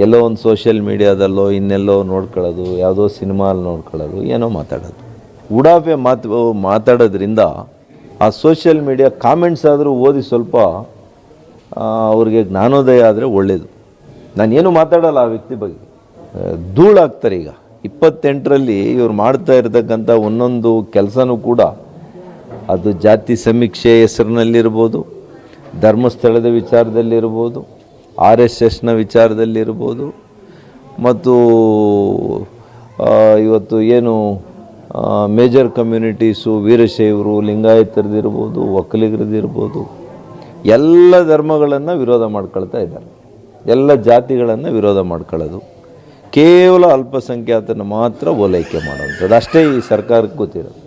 ಎಲ್ಲೋ ಒಂದು ಸೋಷಿಯಲ್ ಮೀಡಿಯಾದಲ್ಲೋ ಇನ್ನೆಲ್ಲೋ ನೋಡ್ಕೊಳ್ಳೋದು, ಯಾವುದೋ ಸಿನಿಮಾಲ್ಲಿ ನೋಡ್ಕೊಳ್ಳೋದು, ಏನೋ ಮಾತಾಡೋದು. ಉಡಾಫೆ ಮಾತು, ಮಾತಾಡೋದ್ರಿಂದ ಆ ಸೋಷಿಯಲ್ ಮೀಡಿಯಾ ಕಾಮೆಂಟ್ಸ್ ಆದರೂ ಓದಿ ಸ್ವಲ್ಪ ಅವ್ರಿಗೆ ಜ್ಞಾನೋದಯ ಆದರೆ ಒಳ್ಳೆಯದು ನಾನೇನು ಮಾತಾಡಲ್ಲ ಆ ವ್ಯಕ್ತಿ ಬಗ್ಗೆ. ಧೂಳಾಗ್ತಾರೆ ಈಗ. ಇಪ್ಪತ್ತೆಂಟರಲ್ಲಿ ಇವ್ರು ಮಾಡ್ತಾ ಇರತಕ್ಕಂಥ ಒಂದೊಂದು ಕೆಲಸನೂ ಕೂಡ ಅದು ಜಾತಿ ಸಮೀಕ್ಷೆ ಹೆಸರಿನಲ್ಲಿರ್ಬೋದು, ಧರ್ಮಸ್ಥಳದ ವಿಚಾರದಲ್ಲಿರ್ಬೋದು ಆರ್ ಎಸ್ ಎಸ್ನ ವಿಚಾರದಲ್ಲಿರ್ಬೋದು. ಮತ್ತು ಇವತ್ತು ಏನು ಮೇಜರ್ ಕಮ್ಯುನಿಟೀಸು ವೀರಶೈವರು ಲಿಂಗಾಯತರದಿರ್ಬೋದು ಒಕ್ಕಲಿಗರದಿರ್ಬೋದು ಎಲ್ಲ ಧರ್ಮಗಳನ್ನು ವಿರೋಧ ಮಾಡ್ಕೊಳ್ತಾ ಇದ್ದಾರೆ. ಎಲ್ಲ ಜಾತಿಗಳನ್ನು ವಿರೋಧ ಮಾಡ್ಕೊಳ್ಳೋದು. ಕೇವಲ ಅಲ್ಪಸಂಖ್ಯಾತನ ಮಾತ್ರ ಓಲೈಕೆ ಮಾಡುವಂಥದ್ದು. ಅಷ್ಟೇ ಈ ಸರ್ಕಾರಕ್ಕೆ ಗೊತ್ತಿರೋದು.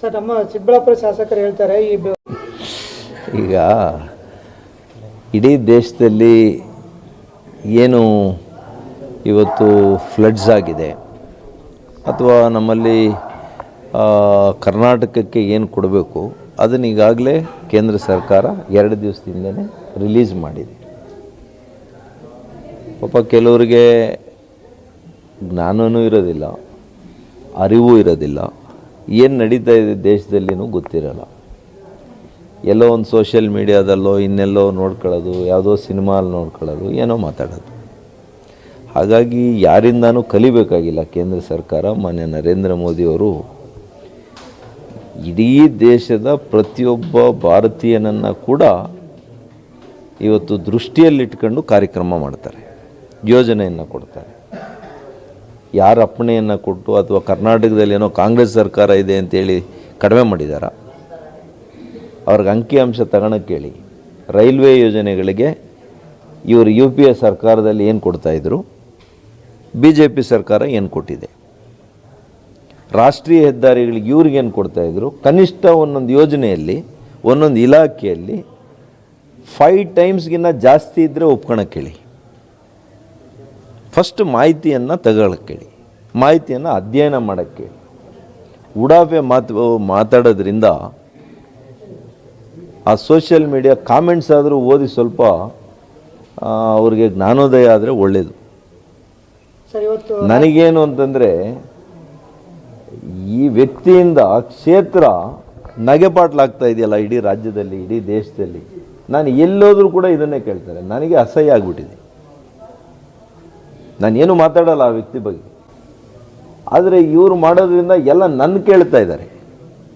ಸರ್ ನಮ್ಮ ಚಿಕ್ಕಬಳ್ಳಾಪುರ ಶಾಸಕರು ಹೇಳ್ತಾರೆ ಈಗ ಇಡೀ ದೇಶದಲ್ಲಿ ಏನು ಇವತ್ತು ಫ್ಲಡ್ಸ್ ಆಗಿದೆ, ಅಥವಾ ನಮ್ಮಲ್ಲಿ ಕರ್ನಾಟಕಕ್ಕೆ ಏನು ಕೊಡಬೇಕು, ಅದನ್ನು ಈಗಾಗಲೇ ಕೇಂದ್ರ ಸರ್ಕಾರ ಎರಡು ದಿವಸದಿಂದಲೇ ರಿಲೀಸ್ ಮಾಡಿದೆ. ಪಾಪ ಕೆಲವರಿಗೆ ಜ್ಞಾನವೂ ಇರೋದಿಲ್ಲ, ಅರಿವು ಇರೋದಿಲ್ಲ, ಏನು ನಡೀತಾ ಇದೆ ದೇಶದಲ್ಲಿನೂ ಗೊತ್ತಿರಲ್ಲ. ಎಲ್ಲೋ ಒಂದು ಸೋಷಿಯಲ್ ಮೀಡಿಯಾದಲ್ಲೋ ಇನ್ನೆಲ್ಲೋ ನೋಡ್ಕೊಳ್ಳೋದು, ಯಾವುದೋ ಸಿನಿಮಾಲ್ಲಿ ನೋಡ್ಕೊಳ್ಳೋದು, ಏನೋ ಮಾತಾಡೋದು. ಹಾಗಾಗಿ ಯಾರಿಂದನೂ ಕಲಿಬೇಕಾಗಿಲ್ಲ ಕೇಂದ್ರ ಸರ್ಕಾರ, ಮಾನ್ಯ ನರೇಂದ್ರ ಮೋದಿಯವರು ಇಡೀ ದೇಶದ ಪ್ರತಿಯೊಬ್ಬ ಭಾರತೀಯನನ್ನು ಕೂಡ ಇವತ್ತು ದೃಷ್ಟಿಯಲ್ಲಿಟ್ಕೊಂಡು ಕಾರ್ಯಕ್ರಮ ಮಾಡ್ತಾರೆ, ಯೋಜನೆಯನ್ನು ಕೊಡ್ತಾರೆ. ಯಾರ ಅಪ್ಪಣೆಯನ್ನು ಕೊಟ್ಟು ಅಥವಾ ಕರ್ನಾಟಕದಲ್ಲಿ ಏನೋ ಕಾಂಗ್ರೆಸ್ ಸರ್ಕಾರ ಇದೆ ಅಂತೇಳಿ ಕಡಿಮೆ ಮಾಡಿದಾರಾ? ಅವ್ರಿಗೆ ಅಂಕಿಅಂಶ ತಗೊಳಕ್ಕೆ ಕೇಳಿ. ರೈಲ್ವೆ ಯೋಜನೆಗಳಿಗೆ ಇವರು ಯು ಪಿ ಎ ಸರ್ಕಾರದಲ್ಲಿ ಏನು ಕೊಡ್ತಾಯಿದ್ರು ಬಿ ಜೆ ಪಿ ಸರ್ಕಾರ ಏನು ಕೊಟ್ಟಿದೆ? ರಾಷ್ಟ್ರೀಯ ಹೆದ್ದಾರಿಗಳಿಗೆ ಇವ್ರಿಗೇನು ಕೊಡ್ತಾಯಿದ್ರು ಕನಿಷ್ಠ ಒಂದೊಂದು ಯೋಜನೆಯಲ್ಲಿ, ಒಂದೊಂದು ಇಲಾಖೆಯಲ್ಲಿ ಫೈವ್ ಟೈಮ್ಸ್ಗಿನ್ನ ಜಾಸ್ತಿ ಇದ್ದರೆ ಒಪ್ಕೊಳಕ್ಕೆ ಹೇಳಿ ಫಸ್ಟ್ ಮಾಹಿತಿಯನ್ನು ತಗೊಳಕ್ಕೆ ಹೇಳಿ ಮಾಹಿತಿಯನ್ನು ಅಧ್ಯಯನ ಮಾಡೋಕ್ಕೆ ಉಡಾಫೆ ಮಾತು ಮಾತಾಡೋದ್ರಿಂದ ಆ ಸೋಷಿಯಲ್ ಮೀಡಿಯಾ ಕಾಮೆಂಟ್ಸ್ ಆದರೂ ಓದಿ ಸ್ವಲ್ಪ ಅವ್ರಿಗೆ ಜ್ಞಾನೋದಯ ಆದರೆ ಒಳ್ಳೆಯದು ನನಗೇನು ಅಂತಂದರೆ ಈ ವ್ಯಕ್ತಿಯಿಂದ ಕ್ಷೇತ್ರ ನಗೆಪಾಟ್ಲಾಗ್ತಾ ಇದೆಯಲ್ಲ ಇಡೀ ರಾಜ್ಯದಲ್ಲಿ ಇಡೀ ದೇಶದಲ್ಲಿ ನಾನು ಎಲ್ಲೋದ್ರೂ ಕೂಡ ಇದನ್ನೇ ಕೇಳ್ತಾರೆ. ನನಗೆ ಅಸಹ್ಯ ಆಗ್ಬಿಟ್ಟಿದೆ. ನಾನೇನು ಮಾತಾಡಲ್ಲ ಆ ವ್ಯಕ್ತಿ ಬಗ್ಗೆ. ಆದರೆ ಇವರು ಮಾಡೋದ್ರಿಂದ ಎಲ್ಲ ನನ್ನ ಕೇಳ್ತಾ ಇದ್ದಾರೆ.